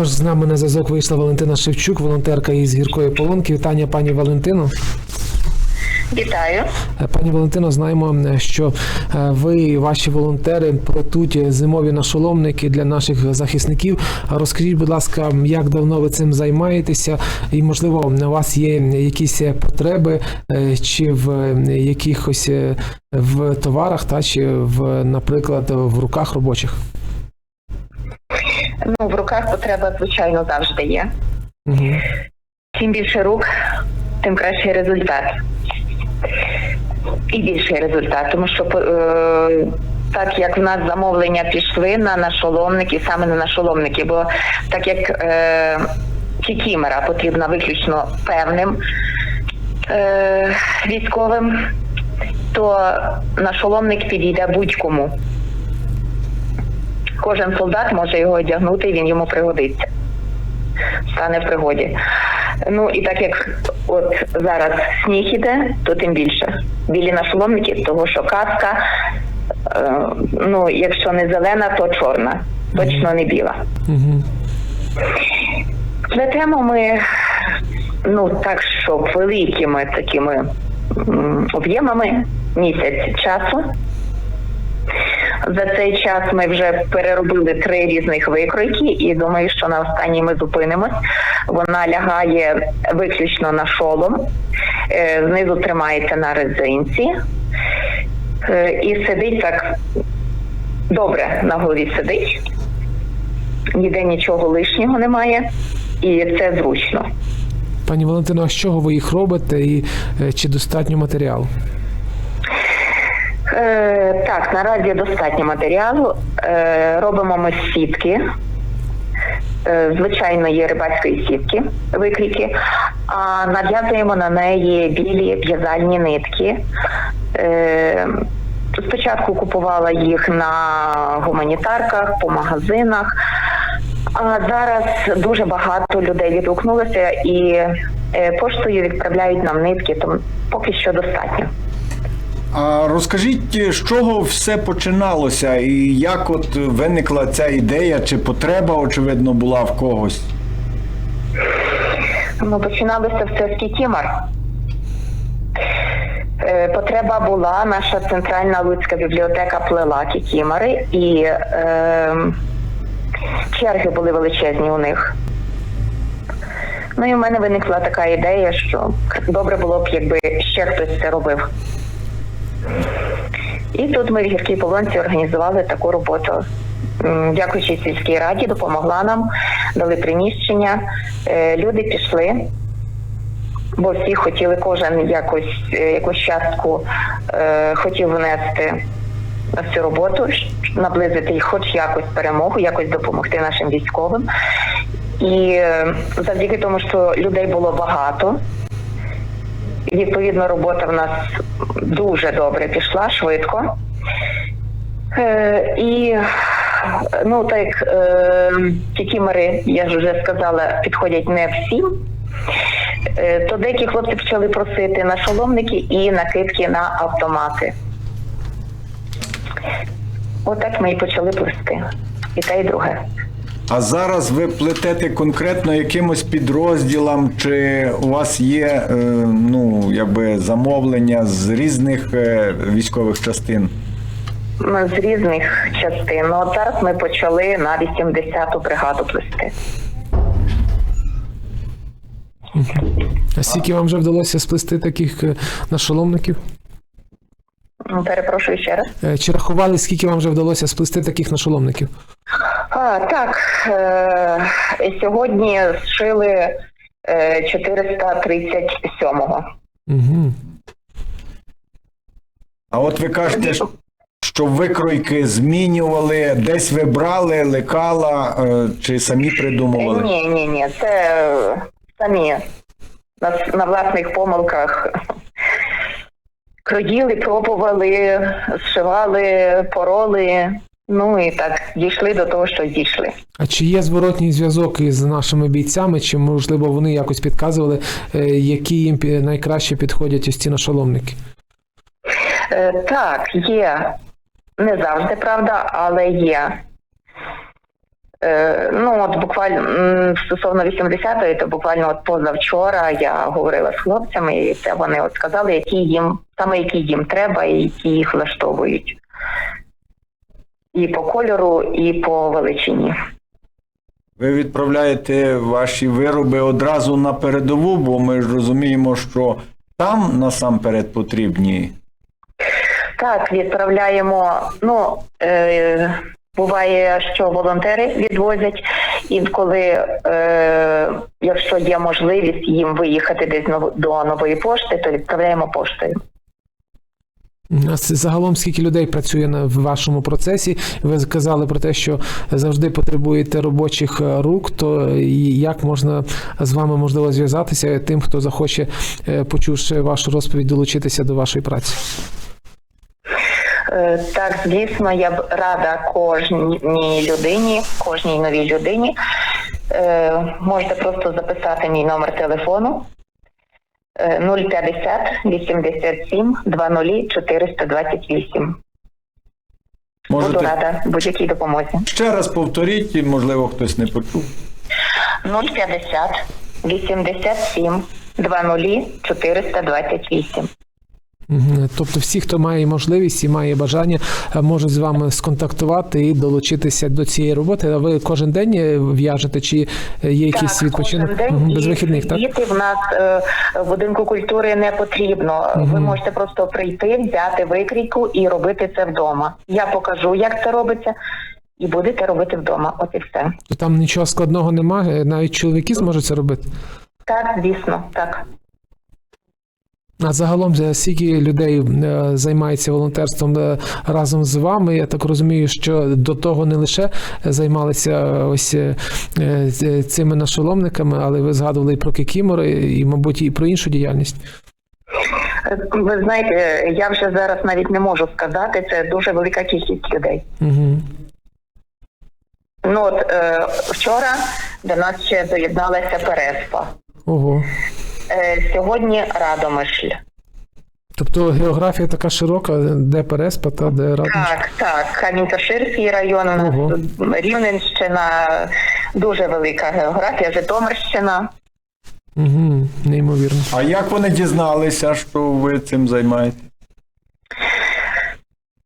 Тож з нами на зв'язок вийшла Валентина Шевчук, волонтерка із гіркої полонки. Вітання, пані Валентино. Вітаю. Е, Пані Валентино, знаємо, е, що е, ви і ваші волонтери плетуть зимові нашоломники для наших захисників. Розкажіть, будь ласка, як давно ви цим займаєтеся, і можливо у вас є якісь потреби чи в якихось в товарах, та чи в, наприклад, в руках робочих? Ну, в руках потреба, звичайно, завжди є. Угу. Чим більше рук, тим кращий результат. І більший результат, тому що е, так як в нас замовлення пішли на нашоломники, саме на нашоломники, бо так як е, кікімера потрібна виключно певним е, військовим, то нашоломник підійде будь-кому. Кожен солдат може його одягнути, і він йому пригодиться. Стане в пригоді. Ну і так як от зараз сніг іде, то тим більше. Білі нашоломники, того що каска, е, ну, якщо не зелена, то чорна, точно не біла. Угу. Плетемо ми, ну так, щоб великими такими об'ємами місяць часу. За цей час ми вже переробили три різних викройки, і думаю, що на останній ми зупинимось. Вона лягає виключно на шолом, е, знизу тримається на резинці е, і сидить так добре на голові сидить. Ніде нічого лишнього немає, і це зручно. Пані Валентино, а з чого ви їх робите і е, чи достатньо матеріалу? Так, наразі достатньо матеріалу. Е, робимо ми сітки. Е, звичайної рибацької сітки, викрійки, а нав'язуємо на неї білі в'язальні нитки. Е, спочатку купувала їх на гуманітарках, по магазинах, а зараз дуже багато людей відгукнулося і поштою відправляють нам нитки, тому поки що достатньо. А розкажіть, з чого все починалося і як от виникла ця ідея, чи потреба, очевидно, була в когось? Ну, починалося все з кікімор. Е, Потреба була, наша центральна Луцька бібліотека плела кікімори, і е, черги були величезні у них. Ну і в мене виникла така ідея, що добре було б, якби ще хтось це робив. І тут ми в гіркій полонці організували таку роботу. Дякуючи сільській раді, допомогла нам, дали приміщення. Е, Люди пішли, бо всі хотіли кожен якось е, якусь частку е, хотів внести в цю роботу, наблизити їх хоч якось перемогу, якось допомогти нашим військовим. І завдяки тому, що людей було багато, відповідно, робота в нас дуже добре пішла, швидко. Е, і ну так е, ті кімери, я ж вже сказала, підходять не всім. Е, то деякі хлопці почали просити на шоломники і накидки на автомати. Отак ми і почали плести. І те, і друге. А зараз ви плетете конкретно якимось підрозділам, чи у вас є е, ну, якби замовлення з різних е, військових частин? З різних частин. Ну, от зараз ми почали на 80-ту бригаду плести. А скільки вам вже вдалося сплести таких е, нашоломників? Ну, Перепрошую ще раз. Чи рахували, скільки вам вже вдалося сплести таких нашоломників? А, так, е, сьогодні зшили е, 437-го. Угу. А от ви кажете, що- викройки змінювали, десь ви брали, лекала, е, чи самі придумували? Ні, ні, ні, це е, самі на, на власних помилках кроїли, пробували, зшивали, пороли. Ну і так дійшли до того, що дійшли. А чи є зворотній зв'язок із нашими бійцями, чи можливо вони якось підказували, е, які їм найкраще підходять ось ці нашоломники? Е, так, є. Не завжди, правда, але є. Е, ну, от буквально стосовно 80-ї, то буквально от позавчора я говорила з хлопцями, і це вони от сказали, які їм, саме які їм треба і які їх влаштовують. І по кольору, і по величині. Ви відправляєте ваші вироби одразу на передову, бо ми ж розуміємо, що там насамперед потрібні. Так, відправляємо. Ну е, буває, що волонтери відвозять, інколи, е, якщо є можливість їм виїхати десь до нової пошти, то відправляємо поштою. Загалом скільки людей працює в вашому процесі? Ви сказали про те, що завжди потребуєте робочих е, рук. То як можна з вами можливо зв'язатися тим, хто захоче, е, почувши вашу розповідь, долучитися до вашої праці? Е, Так, звісно, я б рада кожній людині, кожній новій людині. Е, Можете просто записати мій номер телефону е, 050 87 20 428. Буду рада будь-якій допомозі. ще раз повторіть, можливо, хтось не почув. 050 87 20 428. Тобто, всі, хто має можливість і має бажання, е, можуть з вами сконтактувати і долучитися до цієї роботи. А ви кожен день е, в'яжете, чи є якийсь так, відпочинок день без вихідних? Так Діти в нас е, в будинку культури не потрібно. Ви можете просто прийти, взяти викрійку і робити це вдома. Я покажу, як це робиться, і будете робити вдома. От і все. то там нічого складного немає. Навіть чоловіки зможуть це робити. Так, звісно, так. А загалом скільки людей е, займається волонтерством е, разом з вами? Я так розумію, що до того не лише займалися ось е, з- цими нашоломниками, але ви згадували і про кікімори, і, мабуть, і про іншу діяльність. Ви знаєте, я вже зараз навіть не можу сказати. Це дуже велика кількість людей. Угу. Ну от е, вчора до нас ще доєдналася Переспа. Ого. Е, сьогодні Радомишль. Тобто географія така широка, де Переспа та де Радонежськ. Так, так. Камінь-Каширський район, у нас Ого. Рівненщина, дуже велика географія, Житомирщина. Угу. Неймовірно. А як вони дізналися, що ви цим займаєтесь?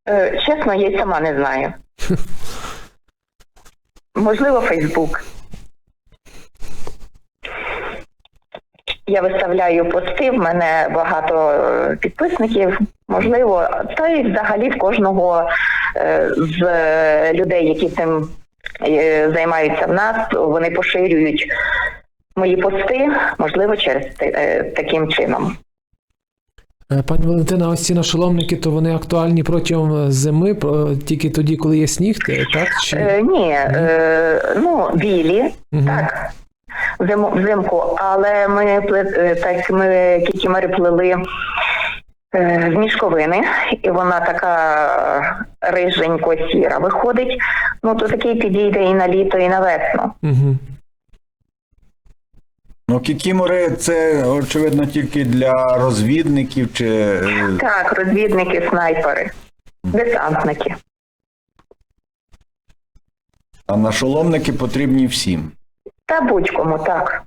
Е, чесно, я й сама не знаю. Можливо, Фейсбук. Я виставляю пости, в мене багато е, підписників, можливо, та й взагалі в кожного е, з е, людей, які цим займаються в нас, вони поширюють мої пости, можливо, через таким чином. Пані Валентина, ось ці нашоломники, то вони актуальні протягом зими, тільки тоді, коли є сніг, так? Чи... Ні, е, ну білі, Мгм. так. Взиму, взимку, але ми пле- е, так ми кікімери плели е, з мішковини, і вона така риженько сіра виходить. Ну то такий підійде і на літо, і на весну. Угу. Ну, кікімори це очевидно тільки для розвідників чи е, Так, розвідники, снайпери, десантники. а нашоломники потрібні всім. Та будь-кому так.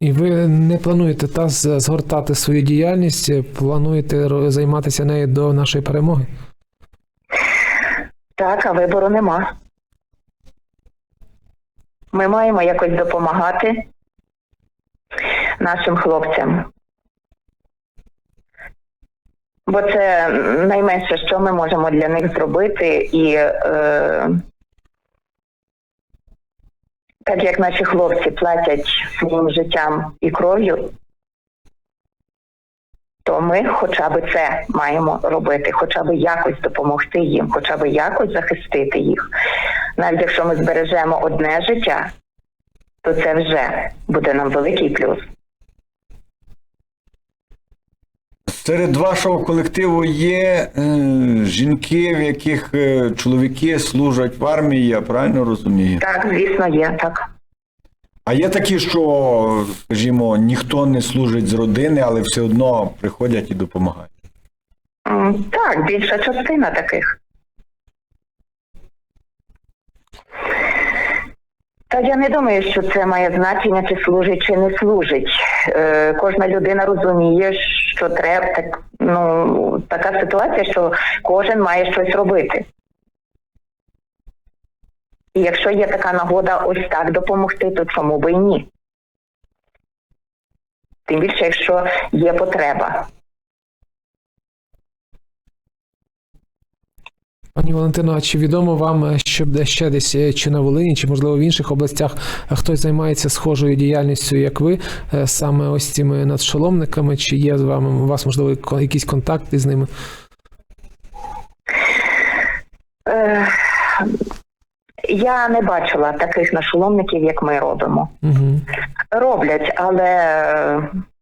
І ви не плануєте та згортати свою діяльність, плануєте займатися нею до нашої перемоги? Так, а вибору нема. Ми маємо якось допомагати нашим хлопцям. Бо це найменше, що ми можемо для них зробити, і е, так як наші хлопці платять своїм життям і кров'ю, то ми хоча б це маємо робити, хоча б якось допомогти їм, хоча б якось захистити їх. Навіть якщо ми збережемо одне життя, то це вже буде нам великий плюс. Серед вашого колективу є е, жінки, в яких е, чоловіки служать в армії, я правильно розумію? Так, звісно, є так. А є такі, що, скажімо, ніхто не служить з родини, але все одно приходять і допомагають. М, Так, більша частина таких. Та я не думаю, що це має значення, чи служить, чи не служить. Е, кожна людина розуміє, що треба так, ну, така ситуація, що кожен має щось робити. І якщо є така нагода ось так допомогти, то чому би і ні? Тим більше, якщо є потреба. Пані Валентино, а чи відомо вам, е, що де ще десь е, чи на Волині, чи можливо в інших областях е, хтось займається схожою діяльністю, як ви, саме ось цими надшоломниками? Чи є з вами у вас можливо якісь контакти з ними? Я не бачила таких нашоломників, як ми робимо. Угу. Роблять, але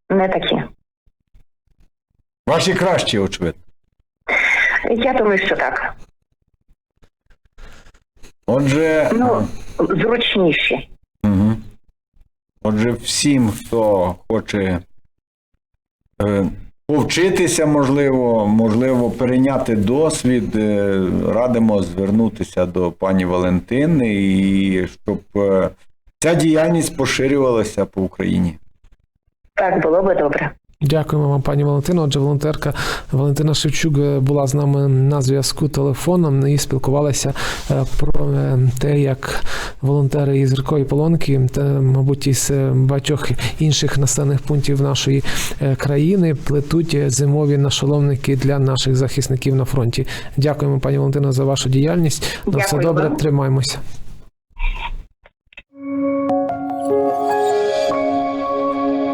не такі. Ваші кращі, очевидно. Я думаю, що так. Отже, Ну, зручніші. Угу. Отже, всім, хто хоче е, повчитися, можливо, можливо, перейняти досвід, е, радимо звернутися до пані Валентини і щоб е, ця діяльність поширювалася по Україні. Так було би добре. Дякуємо вам, пані Валентино. Отже, волонтерка Валентина Шевчук е, була з нами на зв'язку телефоном і спілкувалася е, про е, те, як волонтери із Рикої Полонки та, мабуть, із багатьох інших населених пунктів нашої країни плетуть зимові нашоломники для наших захисників на фронті. Дякуємо, пані Валентино, за вашу діяльність. На все добре, тримаємося.